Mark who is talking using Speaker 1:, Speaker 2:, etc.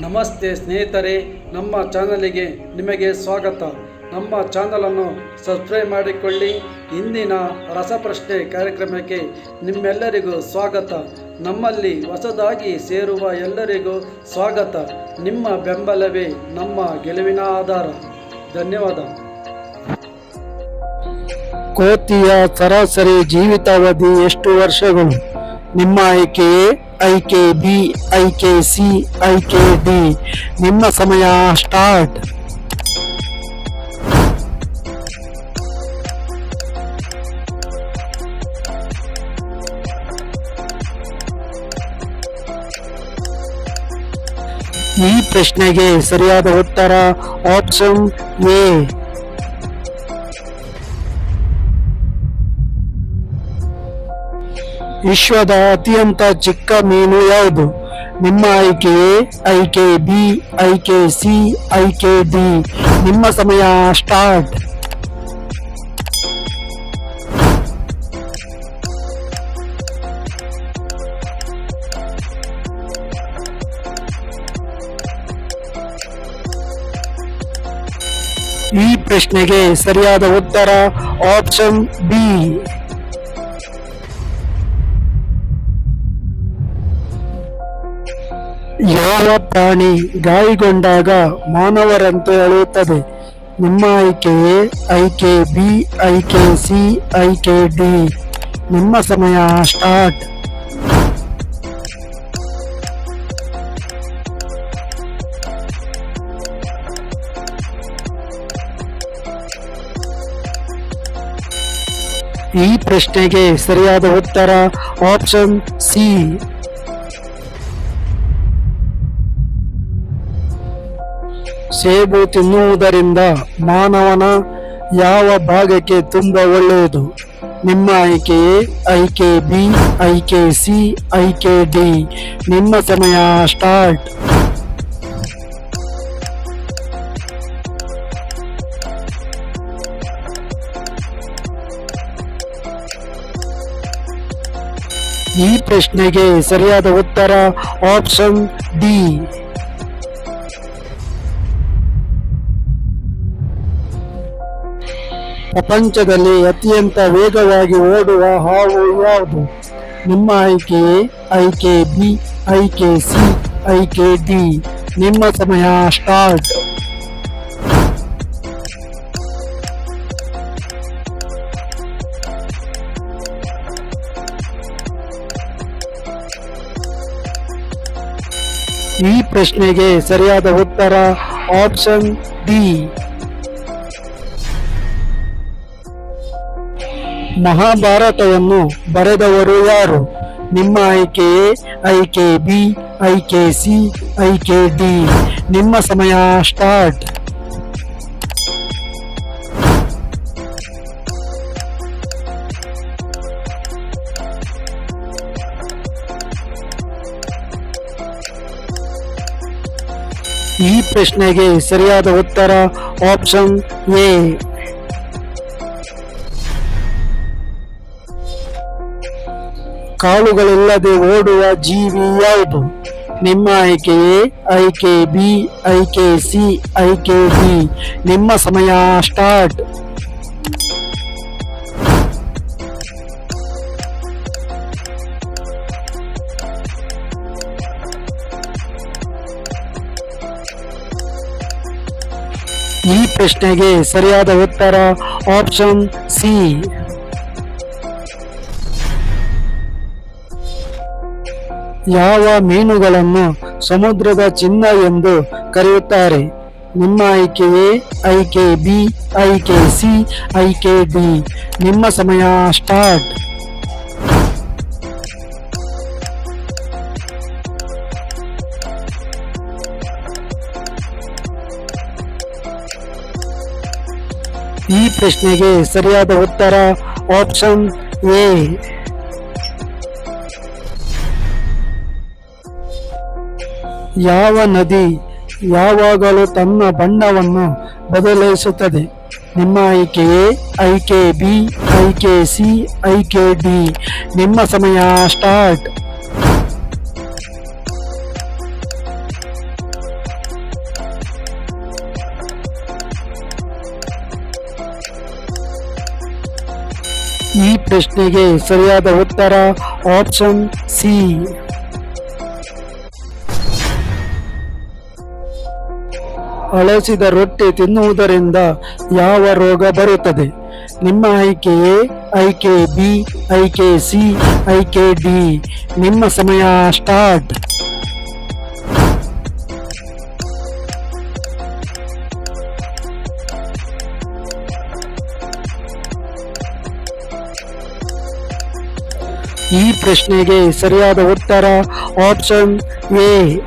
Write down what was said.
Speaker 1: ನಮಸ್ತೆ ಸ್ನೇಹಿತರೆ, ನಮ್ಮ ಚಾನಲಿಗೆ ನಿಮಗೆ ಸ್ವಾಗತ. ನಮ್ಮ ಚಾನಲನ್ನು ಸಬ್ಸ್ಕ್ರೈಬ್ ಮಾಡಿಕೊಳ್ಳಿ. ಇಂದಿನ ರಸಪ್ರಶ್ನೆ ಕಾರ್ಯಕ್ರಮಕ್ಕೆ ನಿಮ್ಮೆಲ್ಲರಿಗೂ ಸ್ವಾಗತ. ನಮ್ಮಲ್ಲಿ ಹೊಸದಾಗಿ ಸೇರುವ ಎಲ್ಲರಿಗೂ ಸ್ವಾಗತ. ನಿಮ್ಮ ಬೆಂಬಲವೇ ನಮ್ಮ ಗೆಲುವಿನ ಆಧಾರ. ಧನ್ಯವಾದ.
Speaker 2: ಕೋತಿಯ ಸರಾಸರಿ ಜೀವಿತಾವಧಿ ಎಷ್ಟು ವರ್ಷಗಳು? ನಿಮ್ಮ ಆಯ್ಕೆ K B I K C I K D ನಿಮ್ಮ ಸಮಯ ಸ್ಟಾರ್ಟ್. ಈ ಪ್ರಶ್ನೆಗೆ ಸರಿಯಾದ ಉತ್ತರ ಆಪ್ಷನ್ ಎ. ವಿಶ್ವದ ಅತ್ಯಂತ ಚಿಕ್ಕ ಮೀನು ಯಾವುದು? ನಿಮ್ಮ ಆಯ್ಕೆ ಐಕೆ ಬಿ ಐಕೆ ಸಿ ಐಕೆ ಡಿ. ನಿಮ್ಮ ಸಮಯ ಸ್ಟಾರ್ಟ್. ಈ ಪ್ರಶ್ನೆಗೆ ಸರಿಯಾದ ಉತ್ತರ ಆಪ್ಷನ್ ಬಿ. ಯಾವ ಪ್ರಾಣಿ ಗಾಯಗೊಂಡಾಗ ಮಾನವರಂತೆ ಅಳೆಯುತ್ತದೆ ನಿಮ್ಮ ಆಯ್ಕೆ ಐಕೆ ಬಿ, ಐಕೆ ಸಿ, ಐಕೆ ಡಿ. ನಿಮ್ಮ ಸಮಯ ಸ್ಟಾರ್ಟ್. ಈ ಪ್ರಶ್ನೆಗೆ ಸರಿಯಾದ ಉತ್ತರ ಆಪ್ಷನ್ ಸಿ. ಸೇಬು ತಿನ್ನುವುದರಿಂದ ಮಾನವನ ಯಾವ ಭಾಗಕ್ಕೆ ತುಂಬ ಒಳ್ಳೆಯದು? ನಿಮ್ಮ ಆಯ್ಕೆ ಐಕೆ ಬಿ ಐಕೆ ಸಿ, ಆಯ್ಕೆ ಡಿ. ನಿಮ್ಮ ಸಮಯ ಸ್ಟಾರ್ಟ್. ಈ ಪ್ರಶ್ನೆಗೆ ಸರಿಯಾದ ಉತ್ತರ ಆಪ್ಷನ್ ಡಿ. ಪ್ರಪಂಚದಲ್ಲಿ ಅತ್ಯಂತ ವೇಗವಾಗಿ ಓಡುವ ಹಾವು ಯಾವುದು? ನಿಮ್ಮ ಆಯ್ಕೆ ಐಕೆ ಬಿ ಐಕೆ ಸಿ ಐಕೆ ಡಿ ನಿಮ್ಮ ಸಮಯ ಸ್ಟಾರ್ಟ್ ಈ ಪ್ರಶ್ನೆಗೆ ಸರಿಯಾದ ಉತ್ತರ ಆಪ್ಷನ್ ಡಿ ಮಹಾಭಾರತವನ್ನು ಬರೆದವರು ಯಾರು? ನಿಮ್ಮ ಆಯ್ಕೆ ಆಯ್ಕೆ ಬಿ, ಆಯ್ಕೆ ಸಿ, ಆಯ್ಕೆ ಡಿ. ನಿಮ್ಮ ಸಮಯ ಸ್ಟಾರ್ಟ್. ಈ ಪ್ರಶ್ನೆಗೆ ಸರಿಯಾದ ಉತ್ತರ ಆಪ್ಷನ್ ಎ. ಕಾಲುಗಳಿಲ್ಲದೆ ಓಡುವ ಜೀವಿ ಯಾವುದು? ನಿಮ್ಮ ಆಯ್ಕೆ ಆಯ್ಕೆ ಬಿ, ಆಯ್ಕೆ ಸಿ, ಆಯ್ಕೆ ಡಿ. ನಿಮ್ಮ ಸಮಯ ಸ್ಟಾರ್ಟ್. ಈ ಪ್ರಶ್ನೆಗೆ ಸರಿಯಾದ ಉತ್ತರ ಆಪ್ಷನ್ ಸಿ. ಯಾವ ಮೀನುಗಳನ್ನು ಸಮುದ್ರದ ಚಿನ್ನ ಎಂದು ಕರೆಯುತ್ತಾರೆ? ನಿಮ್ಮ ಆಯ್ಕೆ ಎ ಐಕೆ ಬಿ ಐಕೆ ಸಿ ಐಕೆ ಡಿ. ನಿಮ್ಮ ಸಮಯ ಸ್ಟಾರ್ಟ್. ಈ ಪ್ರಶ್ನೆಗೆ ಸರಿಯಾದ ಉತ್ತರ ಆಪ್ಷನ್ ಎ. ಯಾವ ನದಿ ಯಾವಾಗಲೂ ತನ್ನ ಬಣ್ಣವನ್ನು ಬದಲಾಯಿಸುತ್ತದೆ? ನಿಮ್ಮ ಆಯ್ಕೆ ಎ ಐಕೆ ಬಿ ಐಕೆ ಸಿ ಐಕೆ ಡಿ. ನಿಮ್ಮ ಸಮಯ ಸ್ಟಾರ್ಟ್. ಈ ಪ್ರಶ್ನೆಗೆ ಸರಿಯಾದ ಉತ್ತರ ಆಪ್ಷನ್ ಸಿ. ಅಳಸಿದ ರೊಟ್ಟಿ ತಿನ್ನುವುದರಿಂದ ಯಾವ ರೋಗ ಬರುತ್ತದೆ? ನಿಮ್ಮ ಆಯ್ಕೆ ಎ, ಆಯ್ಕೆ ಬಿ, ಆಯ್ಕೆ ಸಿ, ಆಯ್ಕೆ ಡಿ. ನಿಮ್ಮ ಸಮಯ ಸ್ಟಾರ್ಟ್. ಈ ಪ್ರಶ್ನೆಗೆ ಸರಿಯಾದ ಉತ್ತರ ಆಪ್ಷನ್ ಎ.